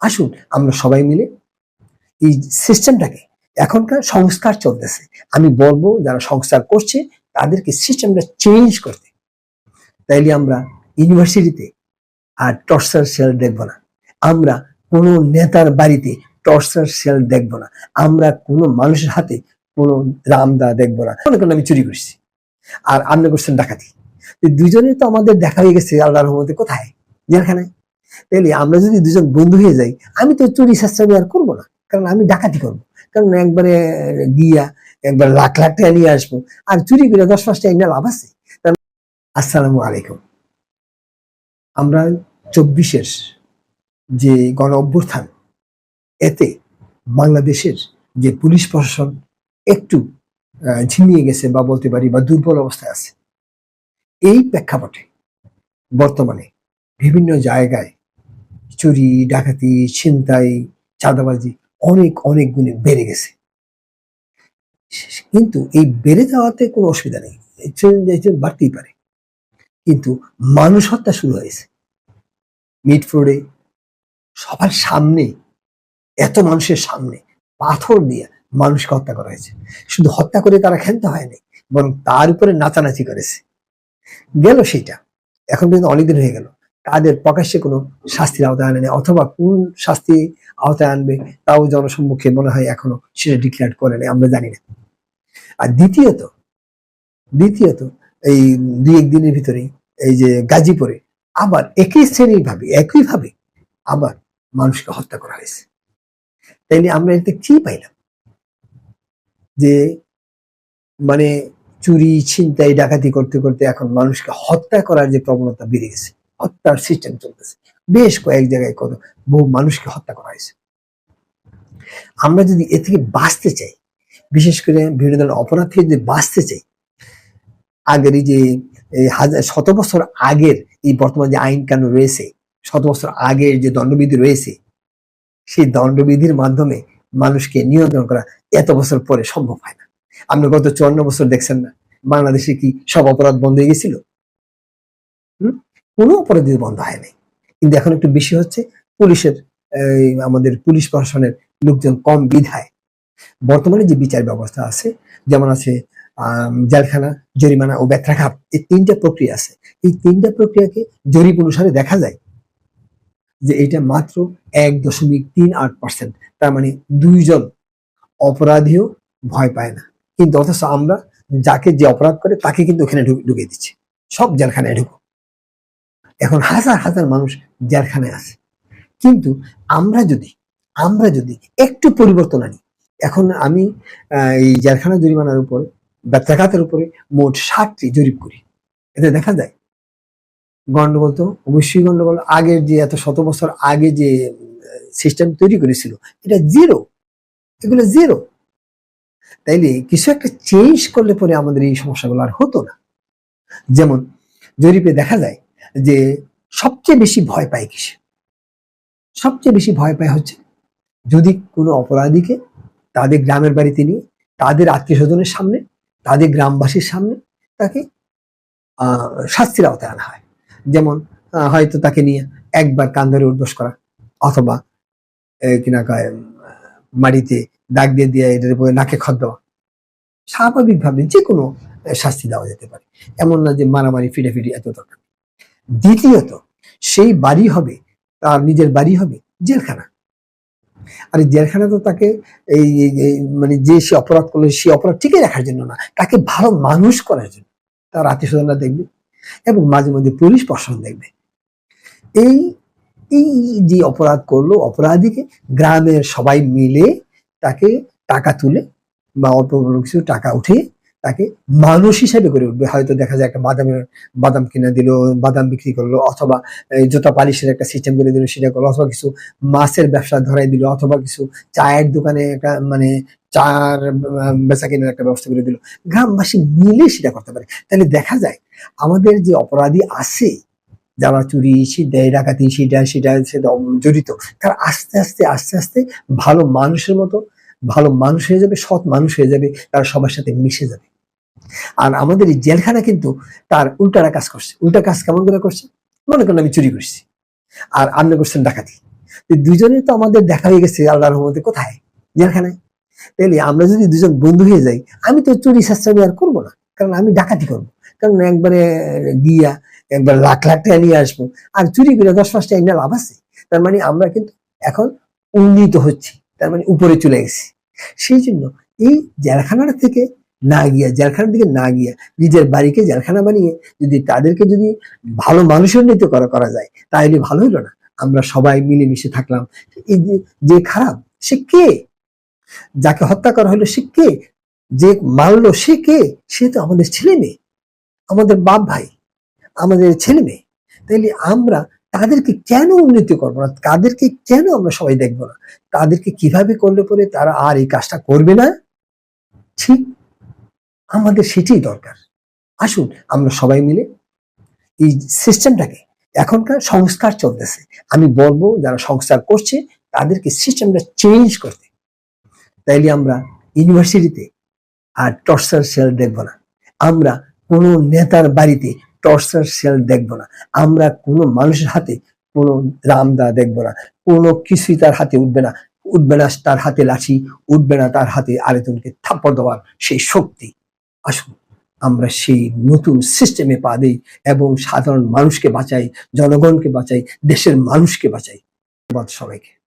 আসুন আমরা সবাই মিলে এই সিস্টেমটাকে এখনকার সংস্কার চলতেছে। আমি বলব, যারা সংস্কার করছে, তাদেরকে সিস্টেমটা চেঞ্জ করতে। তাইলে আমরা ইউনিভার্সিটিতে আর টর্চার সেল দেখব না। আমরা কোনো নেতার বাড়িতে টর্চার সেল দেখব না। আমরা কোনো মানুষের হাতে কোনো রামদা দেখব না। মনে করেন আমি চুরি করছি। আর আপনি করছেন ডাকাতি। দুজনে তো আমাদের দেখা হয়ে গেছে আল্লাহ রহমতে। কোথায়? জেলখানায়। তাইলে আমরা যদি দুজন বন্ধু হয়ে যাই, আমি তো চুরি শাস্ত্রামি আর করব না, কারণ আমি ডাকাতি করব। কারণ একবারে গিয়া একবার লাখ লাখ টাকা নিয়ে আসব, আর চুরি করে দশ পাঁচ টাকা লাভ আছে। তার- আসসালামু আলাইকুম। আমরা চব্বিশের যে গণ অভ্যুত্থান, এতে বাংলাদেশের যে পুলিশ প্রশাসন একটু ঝিমিয়ে গেছে বা বলতে পারি বা দুর্বল অবস্থায় আছে, এই প্রেক্ষাপটে বর্তমানে বিভিন্ন জায়গায় চুরি ডাকাতি, ছিনতাই, চাঁদাবাজি অনেক অনেক গুণে বেড়ে গেছে। কিন্তু এই বেড়ে যাওয়াতে কোনো অসুবিধা নেই। বাড়তেই পারে। কিন্তু মানুষ হত্যা শুরু হয়েছে। মিট রোডে সবার সামনে, এত মানুষের সামনে পাথর দিয়ে মানুষকে হত্যা করা হয়েছে। শুধু হত্যা করে তারা ক্ষান্ত হয়নি, বরং তার উপরে নাচানাচি করেছে। গেল সেটা এখন কিন্তু অনেকদিন হয়ে গেল। তাদের প্রকাশ্যে কোনো শাস্তির আওতায় আনেনি, অথবা কোন শাস্তি আওতায় আনবে তাও জনসম্মুখে মনে হয় এখনও সেটা ডিক্লেয়ার করেনি, আমরা জানি না। আর দ্বিতীয়ত দ্বিতীয়ত এই দুই একদিনের ভিতরে এই যে গাজীপুরে আবার একই শ্রেণির ভাবে একই ভাবে আবার মানুষকে হত্যা করা হয়েছে। তাইলে আমরা এতে কি পাইলাম? যে মানে চুরি, ছিনতাই, ডাকাতি করতে করতে এখন মানুষকে হত্যা করার যে প্রবণতা বেড়ে গেছে হত্যার সিস্টেম চলতেছে। বেশ কয়েক জায়গায় কত বহু মানুষকে হত্যা করা হয়েছে। আমরা যদি এ থেকে বাঁচতে চাই, বিশেষ করে বিভিন্ন ধরনের অপরাধ থেকে যদি বাঁচতে চাই, আগের এই যে হাজার, শত বছর আগের এই বর্তমান যে আইন কানুন রয়েছে, শত বছর আগের যে দণ্ডবিধি রয়েছে, সেই দণ্ডবিধির মাধ্যমে মানুষকে নিয়ন্ত্রণ করা এত বছর পরে সম্ভব হয় না। আপনি গত চুয়ান্ন বছর দেখছেন না, বাংলাদেশে কি সব অপরাধ বন্ধ হয়ে গেছিল? হুম? কোনো অপরাধ বন্ধ হয় নাই কিন্তু এখন একটু বেশি হচ্ছে, পুলিশের আমাদের পুলিশ প্রশাসনের লোকজন কম বিধায়। বর্তমানে যে বিচার ব্যবস্থা আছে, যেমন আছে জেলখানা, জরিমানা ও ব্যত্রাঘাত এই তিনটা প্রক্রিয়া আছে। এই তিনটা প্রক্রিয়াকে জরিপ অনুসারে দেখা যায় যে এটা মাত্র এক দশমিক তিন আট পার্সেন্ট। তার মানে দুইজন অপরাধীও ভয় পায় না। কিন্তু অথচ আমরা যাকে যে অপরাধ করে, তাকে কিন্তু ওখানে ঢুক- দিচ্ছি। সব জেলখানায় ঢুকো এখন হাজার হাজার মানুষ জেলখানায় আছে। কিন্তু আমরা যদি আমরা যদি একটু পরিবর্তন আনি, এখন আমি এই জেলখানা জরিমানার উপরে ব্যত্যাঘাতের উপরে মোট ষাটটি জরিপ করি। এতে দেখা যায়, গন্ডগোল তো অবশ্যই গন্ডগোল। আগের যে এত শত বছর আগে যে সিস্টেম তৈরি করেছিল, এটা জিরো এগুলো জিরো তাইলে কিছু একটা চেঞ্জ করলে পরে আমাদের এই সমস্যাগুলো আর হতো না। যেমন, জরিপে দেখা যায় যে সবচেয়ে বেশি ভয় পায় কিসে? সবচেয়ে বেশি ভয় পায় হচ্ছে যদি কোনো অপরাধীকে তাদের গ্রামের বাড়িতে নিয়ে, তাদের আত্মীয় স্বজনের সামনে, তাদের গ্রামবাসীর সামনে তাকে শাস্তির আওতায় আনা হয়। যেমন হয়তো তাকে নিয়ে একবার কান ধরে উদ্বোস করা অথবা কিনা কয়, মাটিতে দাগ দিয়ে দিয়ে এটার উপরে নাকে খত দেওয়া। স্বাভাবিকভাবে যে কোনো শাস্তি দেওয়া যেতে পারে। এমন না যে মারামারি, ফিটাফিটি এত দরকার। দ্বিতীয়ত, সেই বাড়ি হবে, তার নিজের বাড়ি হবে জেলখানা। আর জেলখানা তো তাকে এই মানে যে সে অপরাধ করল, সে অপরাধ টিকে রাখার জন্য না, তাকে ভালো মানুষ করার জন্য। তার আত্মীয় স্বজনরা দেখবে এবং মাঝে মধ্যে পুলিশ প্রশাসন দেখবে। এই এই যে অপরাধ করল অপরাধীকে, গ্রামের সবাই মিলে তাকে টাকা তুলে বা অল্প কিছু টাকা উঠিয়ে তাকে মানুষ হিসেবে করে উঠবে। হয়তো দেখা যায় একটা বাদামের, বাদাম কিনে দিল, বাদাম বিক্রি করল, অথবা জুতা পালিশের একটা সিস্টেম করে দিল, সেটা করল, অথবা কিছু মাছের ব্যবসা ধরাই দিল, অথবা কিছু চায়ের দোকানে একটা মানে চার বেচা কেনার একটা ব্যবস্থা করে দিল। গ্রামবাসী মিলে সেটা করতে পারে। তাহলে দেখা যায়, আমাদের যে অপরাধী আছে, যারা চুরি দেয় ডাকাতি সেটা সেটা সেটা জড়িত, তারা আস্তে আস্তে আস্তে আস্তে ভালো মানুষের মতো, ভালো মানুষ হয়ে যাবে, সৎ মানুষ হয়ে যাবে, তারা সবার সাথে মিশে যাবে। আর আমাদের এই জেলখানা কিন্তু তার উল্টারা কাজ করছে। উল্টা কাজ কেমন করে করছে? মনে করেন আমি চুরি করছি। আর আপনি করছেন ডাকাতি। এই দুজনে তো আমাদের দেখা হয়ে গেছে আল্লাহর রহমতে। কোথায়? জেলখানায়। তাহলে আমরা যদি দুজন বন্ধু হয়ে যাই, আমি তো চুরি শাস্ত্রামি আর করব না। কারণ আমি ডাকাতি করব। কারণ একবারে গিয়া একবার লাখ লাখ টাকা নিয়ে আসব। আর চুরি করে দশ পাঁচ টাকা লাভ আছে। তার মানে আমরা কিন্তু এখন উন্নীত হচ্ছি। তার মানে উপরে চলে গেছি। সেই জন্য এই জেলখানার থেকে না গিয়া, জেলখানার দিকে না গিয়া, নিজের বাড়িকে জেলখানা বানিয়ে যদি তাদেরকে যদি ভালো মানুষের উন্নীত করা করা যায়, তাহলে ভালো হলো না। আমরা সবাই মিলেমিশে থাকলাম। এই যে খারাপ, সে কে? যাকে হত্যা করা হলো, সে কে? যে মারলো, সে কে? সে তো আমাদের ছেলে মেয়ে, আমাদের বাপ ভাই, আমাদের ছেলে মেয়ে। তাইলে আমরা তাদেরকে কেন উন্নতি করব না? তাদেরকে কেন আমরা সবাই দেখব না? তাদেরকে কীভাবে করলে পরে তারা আর এই কাজটা করবে না? ঠিক আমাদের সেটাই দরকার। আসুন আমরা সবাই মিলে এই সিস্টেমটাকে এখনকার সংস্কার চলতেছে। আমি বলব, যারা সংস্কার করছে, তাদেরকে সিস্টেমটা চেঞ্জ করতে। তাইলে আমরা ইউনিভার্সিটিতে আর টর্চার সেল দেখব না। আমরা কোনো নেতার বাড়িতে টর্চার সেল দেখব না। আমরা কোনো মানুষের হাতে কোনো রামদা দেখব না। কোনো কিছুই তার হাতে উঠবে না। উঠবে না তার হাতে লাঠি, উঠবে না তার হাতে আরেকজনকে থাপ্পড় দেওয়ার সেই শক্তি। আসুন, আমরা সেই নতুন সিস্টেমে পা দিই এবং সাধারণ মানুষকে বাঁচাই, জনগণকে বাঁচাই, দেশের মানুষকে বাঁচাই। সবাইকে।